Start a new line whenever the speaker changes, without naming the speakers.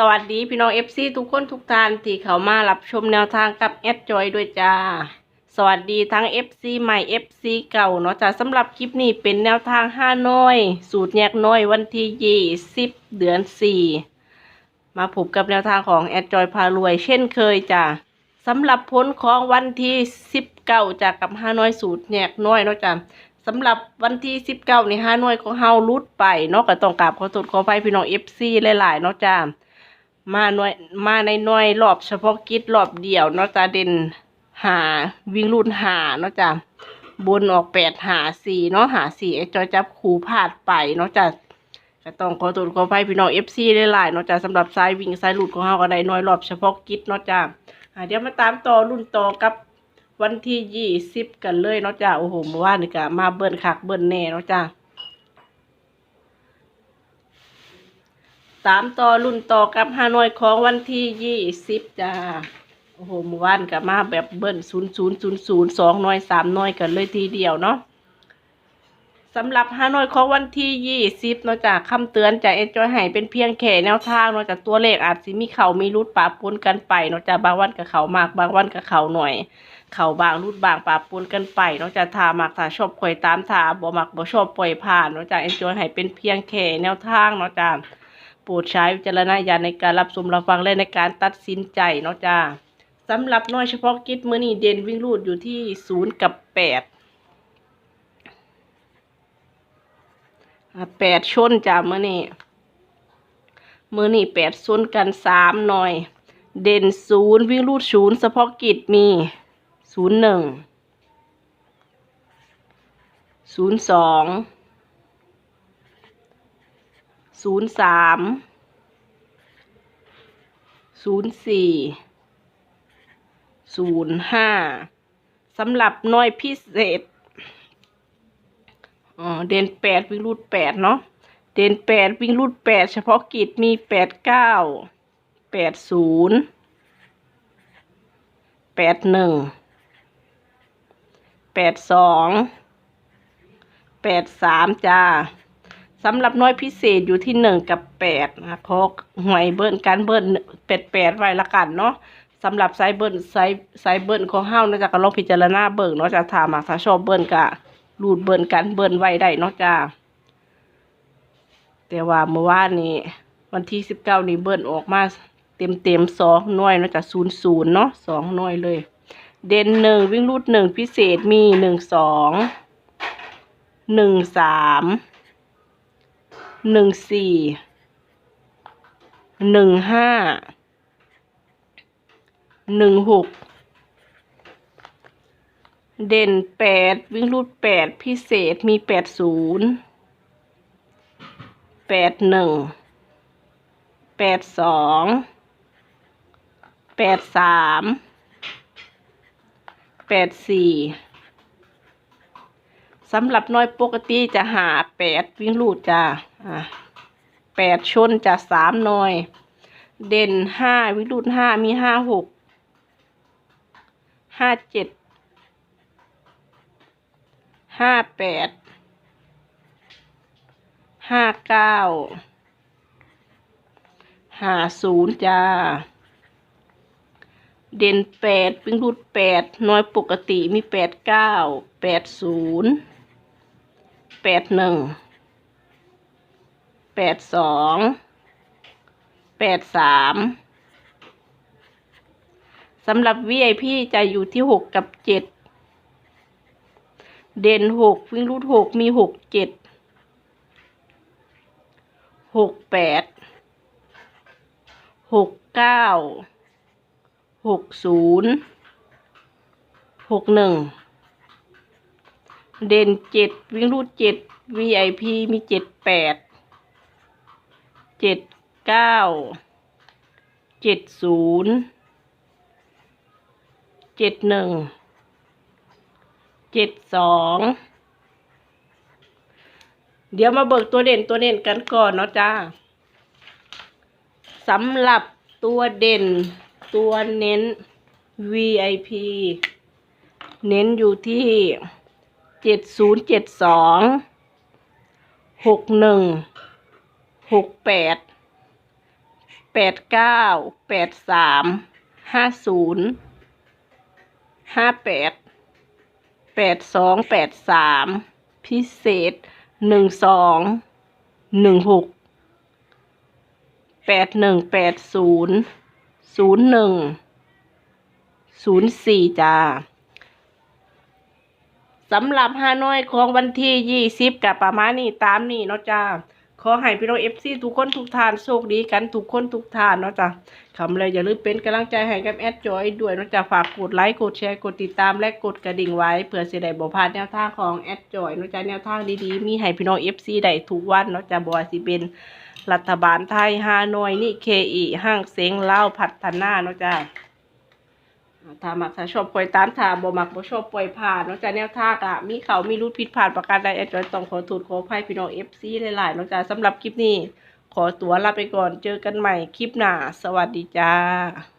สวัสดีพี่น้องเอฟซีทุกคนทุกท่านที่เข้ามารับชมแนวทางกับแอดจอยด้วยจ้า สวัสดีทั้ง FC ใหม่ FC เก่าเนาะจ้าสำหรับคลิปนี้เป็นแนวทางห้าน้อย สูตรแยกน้อยวันที่ยี่สิบเดือนสี่มาพบกับแนวทางของแอดจอยพารวย เช่นเคยจ้าสำหรับผลของวันที่สิบเก้าจากกับห้าน้อยสูตรแยกน้อยเนาะจ้าสำหรับวันที่สิบเก้านี่ห้าน้อยของเฮารุดไปเนาะก็ต้องกราบขอโทษขออภัยพี่น้อง FC หลายๆเนาะจ้า มาหน่วยมาในหน่วยรอบเฉพาะกิจรอบเดียวเนาะจ้ะเด่นหาวิ่งรุ่นหาเนาะจ้ะบนออกแปดหาสี่เนาะหาสี่ไอ้จอยจับคูพลาดไปเนาะจ้ะก็ต้องขอตัวขอไปพี่น้องเอฟซีหลายๆเนาะจ้ะสำหรับสายวิ่งสายหลุดของเฮาก็ได้หน่วยรอบเฉพาะกิจเนาะจ้าเดี๋ยวมาตามต่อรุ่นต่อกับวันที่ยี่สิบกันเลยเนาะจ้ะโอ้โหเมื่อวานนี่ก็มาเบิ้ลคักเบิ้ลแน่เนาะจ้ะ ตามต่อรุ่นต่อกับฮานอยของวันที่ยี่สิบจ้าโอ้โหหมู่บ้านกับมาแบบเบิ้ลศูนย์ศูนย์ศูนย์ศูนย์สองน้อยสามน้อยกันเลยทีเดียวเนาะสำหรับฮานอยของวันที่ยี่สิบเนาะจากคำเตือนจากเอ็นจอยให้เป็นเพียงแค่แนวทางเนาะจากตัวเลขอาจสิมีเขามีรุดปะปนกันไปเนาะจากบางวันกับเขามากบางวันกับเขาหน่อย เขาบางรุดบางปะปนกันไปเนาะจากทามักถ้าชอบข่อยตามทาบ่มักบ่ชอบปล่อยผ่านเนาะจากเอ็นจอยให้เป็นเพียงแค่แนวทางเนาะจาก ปรดใช้วิจารณญาณในการรับชมรับฟังและในการตัดสินใจเนาะจ้าสำหรับน้อยเฉพาะกิจมือนี่เด่นวิ่งรูดอยู่ที่ศูนย์กับแปดแปดชนจ้ามือนี่มือนี่แปดชนกันสามหน่อย เด่นศูนย์วิ่งรูดศูนย์เฉพาะกิจมีศูนย์หนึ่งศูนย์สอง ศูนย์สามศูนย์สี่ศูนย์ห้าสำหรับน่วยพิเศษเด่นแปดวิ่งรูดแปดเนาะเด่นแปดวิ่งรูดแปดเฉพาะกิจมีแปดเก้าแปดศูนย์แปดหนึ่งแปดสองแปดสามจ้า สำหรับน้อยพิเศษอยู่ที่หนึ่งกับแปดนะเพราะหวยเบิ้ลการเบิ้ลแปดแปดไว้ละกันเนาะสำหรับไซเบิ้ลไซไซเบิ้ลของเฮานะจากก็ลองพิจารณาเบิ่งเนาะจากถามมาถ้าชอบเบิ้ลกะรูดเบิ้ลกันเบิ้ลไว้ได้เนาะจ้าแต่ว่าเมื่อวานนี้วันที่สิบเก้านี้เบิ้ลออกมาเต็มเต็มสองหน่วยเนาะจากศูนย์ศูนย์เนาะสองหน่วยเลย เด่นหนึ่งวิ่งรูดหนึ่งพิเศษมีหนึ่งสองหนึ่งสาม หนึ่งสี่หนึ่งห้าหนึ่งหกเด่นแปดวิ่งรูดแปดพิเศษมีแปดศูนย์แปดหนึ่งแปดสองแปดสามแปดสี่สำหรับน้อยปกติจะหาแปดวิ่งรูดจ้า อ่าแปดชนจะสามหน่อยเด่นห้าวิ่งรูดห้ามีห้าหกห้าเจ็ดห้าแปดห้าเก้าห้าศูนย์จ้า เด่นแปดวิ่งรูดแปดน้อยปกติมีแปดเก้าแปดศูนย์แปดหนึ่ง แปดสองแปดสามสำหรับ VIP จะอยู่ที่หกกับเจ็ดเด่นหกวิ่งรูดหกมีหกเจ็ดหกแปดหกเก้าหกศูนย์หกหนึ่งเด่นเจ็ดวิ่งรูดเจ็ด VIP มีเจ็ดแปด เจ็ดเก้าเจ็ดศูนย์เจ็ดหนึ่งเจ็ดสองเดี๋ยวมาเบิกตัวเด่นตัวเด่นกันก่อนเนาะจ้าสำหรับตัวเด่นตัวเน้น VIP เน้นอยู่ที่เจ็ดศูนย์เจ็ดสองหกหนึ่ง หกแปดแปดเก้าแปดสามห้าศูนย์ห้าแปดแปดสองแปดสามพิเศษหนึ่งสองหนึ่งหกแปดหนึ่งแปดศูนย์ศูนย์หนึ่งศูนย์สี่จ้าสำหรับฮานอยของวันที่ยี่สิบกับประมาณนี้ตามนี้เนาะจ้า ขอให้พี่น้องเอฟซีทุกคนทุกท่านโชคดีกันทุกคนทุกท่านเนาะจ้ะคำเลยอย่าลืมเป็นกำลังใจให้กับแอดจอยด้วยเนาะจ้ะฝากกดไลค์กดแชร์กดติดตามและกดกระดิ่งไว้เพื่อสิได้บ่พลาดแนวทางของแอดจอยเนาะจ้ะแนวทางดีๆมีให้พี่น้องเอฟซีได้ทุกวันเนาะจ้ะบ่ว่าสิเป็นรัฐบาลไทยฮานอยนี่เคอีห้างเซ็งเล่าพัฒนาเนาะจ้ะ ถ้ามักถ้าชอบปล่อยตามถ้าบ่มักบ่ชอบปล่อยผ่านนอกจากแนวทางอะมีเขามีรูดผิดพลาดประการใดแอดจอยต้องขอโทษขออภัยพี่น้อง FC หลายๆนอกจากสำหรับคลิปนี้ ขอตัวลาไปก่อนเจอกันใหม่คลิปหน้า สวัสดีจ้า